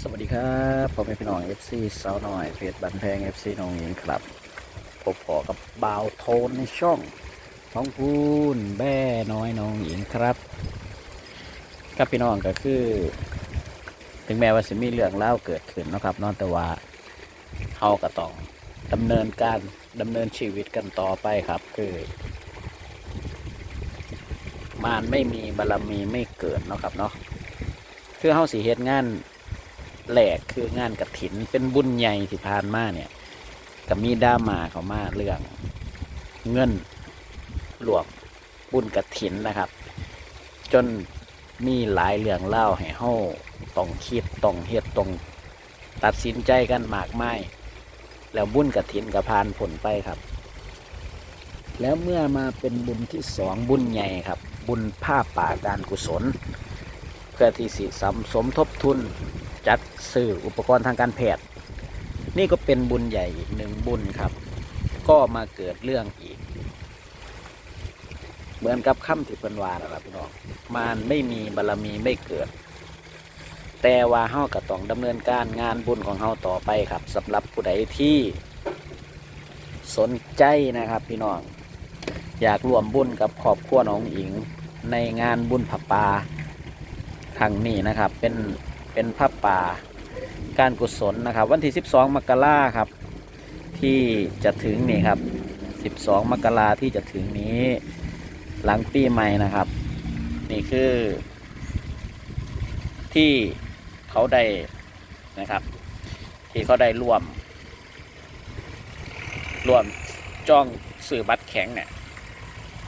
สวัสดีครับผมเป็นพี่น้อง FC สาวหน่อยเพจบันแพง FC น้องหญิงครับพบขอกับบ่าวโทนในช่องท้องพูนแบ่น้อยน้องหญิงครับครับพี่น้องก็คือ ถึงแม้ว่าจะมีเรื่องเล่าวเกิดขึ้นนะครับนอกแต่ว่าเฮาก็ต้องดำเนินการดำเนินชีวิตกันต่อไปครับคือมารไม่มีบารรมีไม่เกิดนะครับเนาะ คือเฮาสิเฮ็ดงานแหลกคืองานกระถิน เป็นบุญใหญ่ที่ผ่านมาเนี่ยก็มีดรามาเขามาเรื่องเงินหลวงบุญกระถินนะครับ จนมีหลายเรื่องเล่าให้เฮาต้องคิดต้องเฮ็ดต้องตัดสินใจกันมากมายแล้วบุญกระถินก็ผ่านผลไปครับ แล้วเมื่อมาเป็นบุญที่สองบุญใหญ่ครับ บุญผ้าป่าการกุศล พื่อที่สิสมสมทบทุนจัดซื้ออุปกรณ์ทางการแพทย์ นี่ก็เป็นบุญใหญ่อีกหนึ่งบุญครับ ก็มาเกิดเรื่องอีก เหมือนกับคำที่เพิ่นวานะครับพี่น้องมารไม่มีบารรมีไม่เกิด แต่ว่าเฮาก็ต้องดำเนินการงานบุญของเฮาต่อไปครับสำหรับผู้ใดที่สนใจนะครับพี่น้อง อยากร่วมบุญกับครอบครัวน้องอิง ในงานบุญผับปา ครั้งนี้นะครับ เป็นเป็นผ้าป่าการกุศลนะครับ วันที่ 12 มกราครับ ที่จะถึงนี่ครับ 12 มกราที่จะถึงนี้หลังปีใหม่นะครับ นี่คือ ที่เขาได้นะครับ ที่เขาได้ร่วมร่วมจ้องสื่อบัตรแข็งเนี่ย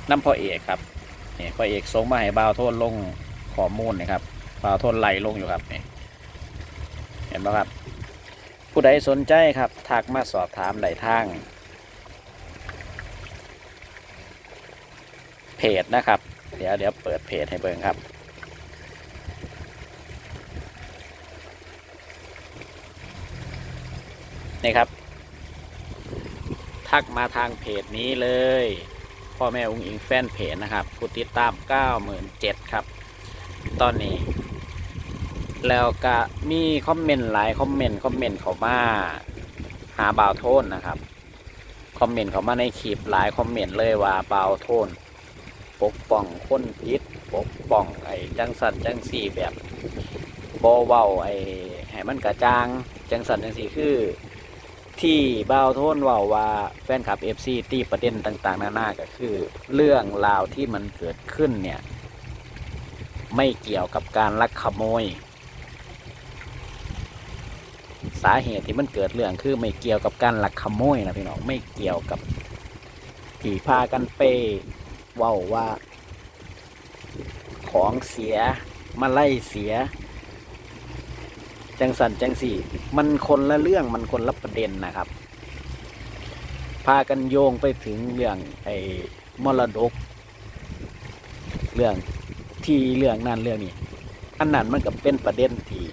น้ำพ่อเอกครับนี่พ่อเอกส่งมาให้บ่าวโทษลงข้อมูลนะครับ ฝาทนไหลลงอยู่ครับนี่เห็นไหมครับ ผู้ใดสนใจครับทักมาสอบถามไหลทาง เพจนะครับ เดี๋ยวเดี๋ยวเปิดเพจให้เบิ่งครับนี่ครับ ทักมาทางเพจนี้เลย พ่อแม่องค์อิงแฟนเพจนะครับ ผู้ติดตาม 97,000 ครับ ตอนนี้ แล้วก็มีคอมเมนต์หลายคอมเมนต์คอมเมนต์เขามาหาบ่าวโทนนะครับ คอมเมนต์เขามาในคลิปหลายคอมเมนต์เลยว่าบ่าวโทนปกป้องคนผิดปกป้องไอ้จังสันจังสี่แบบบอเว้าไอ้ให้มันกระจ่างจังสันจังสี่คือ ที่บ่าวโทนเว่าว่าแฟนคลับ FC ตีประเด็นต่าง ๆ นานาก็คือ เรื่องราวที่มันเกิดขึ้นเนี่ย ไม่เกี่ยวกับการลักขโมย สาเหตุที่มันเกิดเรื่องคือไม่เกี่ยวกับการลักขโมยนะพี่น้องไม่เกี่ยวกับที่พากันเปเว่าว่า ของเสียมาไล่เสีย จังสันจังสี่ มันคนละเรื่องมันคนละประเด็นนะครับ พากันโยงไปถึงเรื่องไอ้มรดก เรื่องที่เรื่องนั้นเรื่องนี้อันนั้นมันก็เป็นประเด็นที่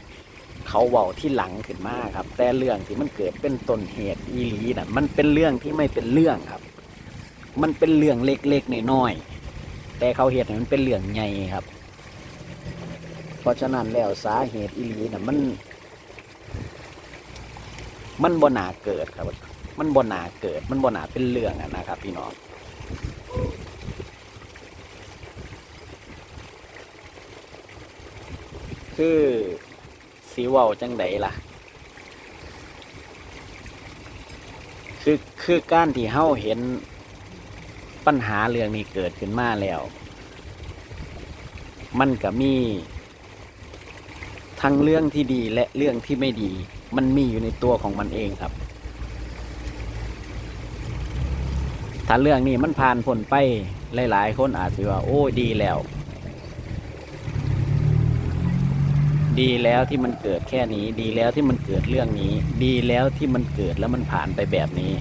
เขาเว้าที่หลังขึ้นมาครับ แต่เรื่องที่มันเกิดเป็นต้นเหตุอีหลีน่ะ มันเป็นเรื่องที่ไม่เป็นเรื่องครับ มันเป็นเรื่องเล็กๆน้อยๆแต่เขาเหตุมันเป็นเรื่องใหญ่ครับ เพราะฉะนั้นแล้วสาเหตุอีหลีน่ะมัน มันบ่นาเกิดครับ มันบ่นาเกิด มันบ่นาเป็นเรื่องอะนะครับ พี่น้องคือ สีว้าจังไดล่ะ คือคือการที่เฮาเห็นปัญหาเรื่องนี้เกิดขึ้นมาแล้ว มันก็มี ทั้งเรื่องที่ดีและเรื่องที่ไม่ดี มันมีอยู่ในตัวของมันเองครับ ถ้าเรื่องนี้มันผ่านพ้นไปหลาย ๆ คนอาจจะว่า โอ้ดีแล้ว ดีแล้วที่มันเกิดแค่นี้ ดีแล้วที่มันเกิดเรื่องนี้ ดีแล้วที่มันเกิดแล้วมันผ่านไปแบบนี้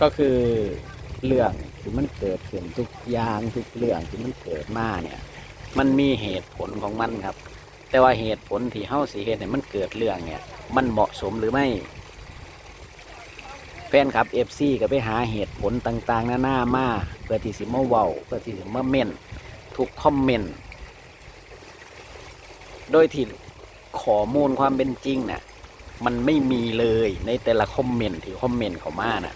ก็คือเรื่องที่มันเกิดขึ้นทุกอย่างทุกเรื่องที่มันเกิดมาเนี่ย มันมีเหตุผลของมันครับ แต่ว่าเหตุผลที่เฮาสิเหตุเนี่ยมันเกิดเรื่องเนี่ย มันเหมาะสมหรือไม่ แฟนครับเอฟซีก็ไปหาเหตุผลต่างๆหน้ามาเพื่อที่สิมาเว้าเพื่อที่สิมาเม่นทุกคอมเมนต์โดยที่ข้อมูลความเป็นจริงน่ะมันไม่มีเลยในแต่ละคอมเมนต์ที่คอมเมนต์เขามาน่ะ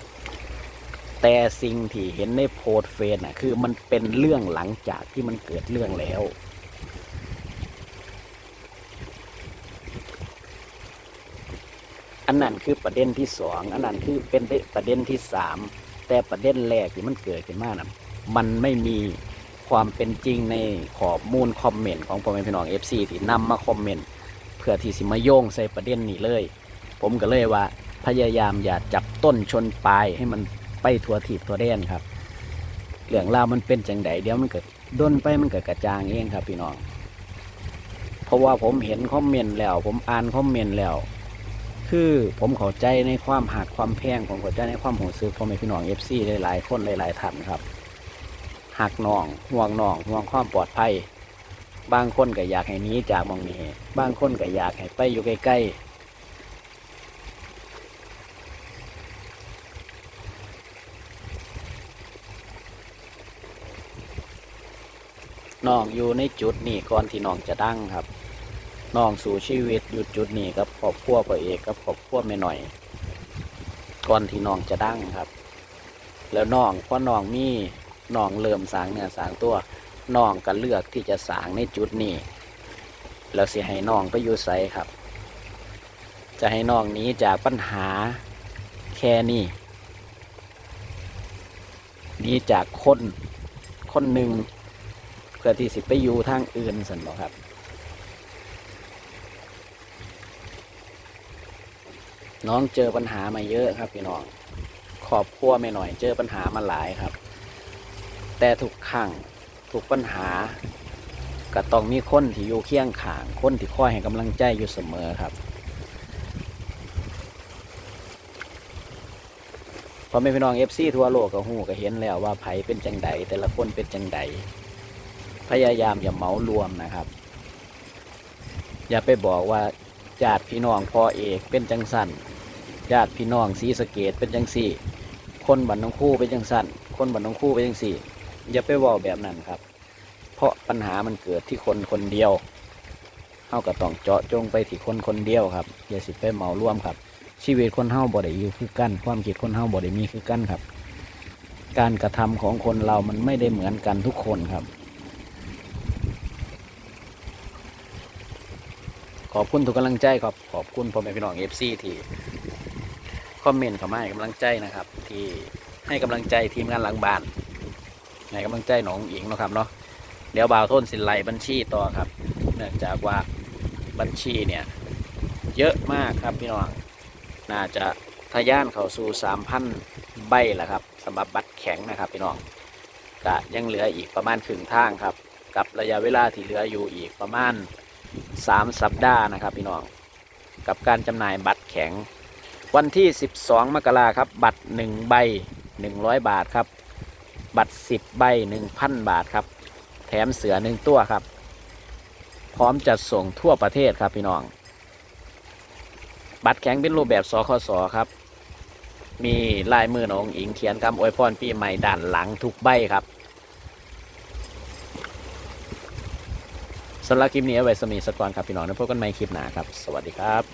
แต่สิ่งที่เห็นในโพสเฟซน่ะคือมันเป็นเรื่องหลังจากที่มันเกิดเรื่องแล้ว อันนั้นคือประเด็นที่สองอันนั้นคือเป็นประเด็นที่สามแต่ประเด็นแรกที่มันเกิดขึ้นมานะมันไม่มีความเป็นจริงในข้อมูลคอมเมนต์ของพ่อแม่พี่น้องเอฟซีที่นำมาคอมเมนต์เพื่อที่สิมาโยงใส่ประเด็นนี้เลย ผมก็เลยว่าพยายามอย่าจับต้นชนปลายให้มันไปทัวถีบทัวแดนครับเรื่องราวมันเป็นจังไดเดี๋ยวมันเกิดด้นไปมันเกิดกระจางเองครับพี่น้อง เพราะว่าผมเห็นคอมเมนต์แล้ว ผมอ่านคอมเมนต์แล้ว คือผมเข้าใจในความหักความแพงผมเข้าใจในความหูซื้อพ่อแม่พี่น้องเอฟซีหลายๆคนหลายๆท่านครับหักน้องห่วงน้องห่วงความปลอดภัย บางคนก็อยากให้นี้จากมองนี้ บางคนก็อยากให้ไปอยู่ใกล้ๆน้องอยู่ในจุดนี้ก่อนที่น้องจะดังครับ น้องสู่ชีวิตหยุดจุดนี้กับครอบครัวพ่อเอกกับครอบครัวแม่หน่อย ก่อนที่น้องจะดั้งครับ แล้วน้องพอน้องมีน้องเริ่มสางเนื้อสางตัวน้องก็เลือกที่จะสางในจุดนี้แล้วสิให้น้องไปอยู่ไสครับ จะให้น้องนี้จากปัญหาแค่นี้นี้จากคนคนหนึ่งเพื่อที่สิไปอยู่ทางอื่นสันบอกครับ น้องเจอปัญหามาเยอะครับพี่น้องครอบครัวไม่หน่อย เจอปัญหามาหลายครับ แต่ทุกครั้งทุกปัญหา ก็ต้องมีคนที่อยู่เคียงข้างคนที่คอยให้กำลังใจอยู่เสมอครับพอแม่พี่น้องเอฟซีทั่วโลกก็หูก็เห็นแล้วว่าไผเป็นจังใดแต่ละคนเป็นจังใดพยายามอย่าเหมารวมนะครับ อย่าไปบอกว่าญาติพี่น้องพ่อเอกเป็นจังสัน ญาติพี่น้องสีสะเกตเป็นจังสี่ คนบันน้องคู่เป็นจังสันคนบันน้องคู่เป็นจังสี่ อย่าไปว่าแบบนั้นครับ เพราะปัญหามันเกิดที่คนคนเดียวเฮาก็ต้องเจาะจงไปที่คนคนเดียวครับอย่าสิไปเหมาร่วมครับ ชีวิตคนเฮาบ่ได้อยู่คือกัน ความคิดคนเฮาบ่ได้มีคือกันครับ การกระทำของคนเรามันไม่ได้เหมือนกันทุกคนครับ ขอบคุณทุกกำลังใจครับขอบคุณพ่อแม่พี่น้องเอฟซีที่ คอมเมนต์เข้ามาให้กำลังใจนะครับ ที่ให้กำลังใจทีมงานหลังบ้านให้กำลังใจหนองอิงนะครับเนาะเดี๋ยวบ่าวโทนสินไหลบัญชีต่อครับ เนื่องจากว่าบัญชีเนี่ยเยอะมากครับพี่น้องน่าจะทะยานเข้าสู่สามพันใบแล้วครับสำหรับบัตรแข็งนะครับพี่น้องก็ยังเหลืออีกประมาณครึ่งทางครับ กับระยะเวลาที่เหลืออยู่อีกประมาณสามสัปดาห์นะครับพี่น้องกับการจำหน่ายบัตรแข็ง วันที่ 12 มกราครับ บัตร 1 ใบ 100 บาทครับ บัตร 10 ใบ 1,000 บาทครับ แถมเสือหนึ่งตัวครับ พร้อมจัดส่งทั่วประเทศครับพี่น้อง บัตรแข็งเป็นรูปแบบสคสครับ มีลายมือหนองอิงเขียนคำอวยพรปีใหม่ด้านหลังทุกใบครับสำหรับคลิปนี้เอาไว้สมีสกอนครับพี่น้องแล้วพบกันใหม่คลิปหน้าครับ สวัสดีครับ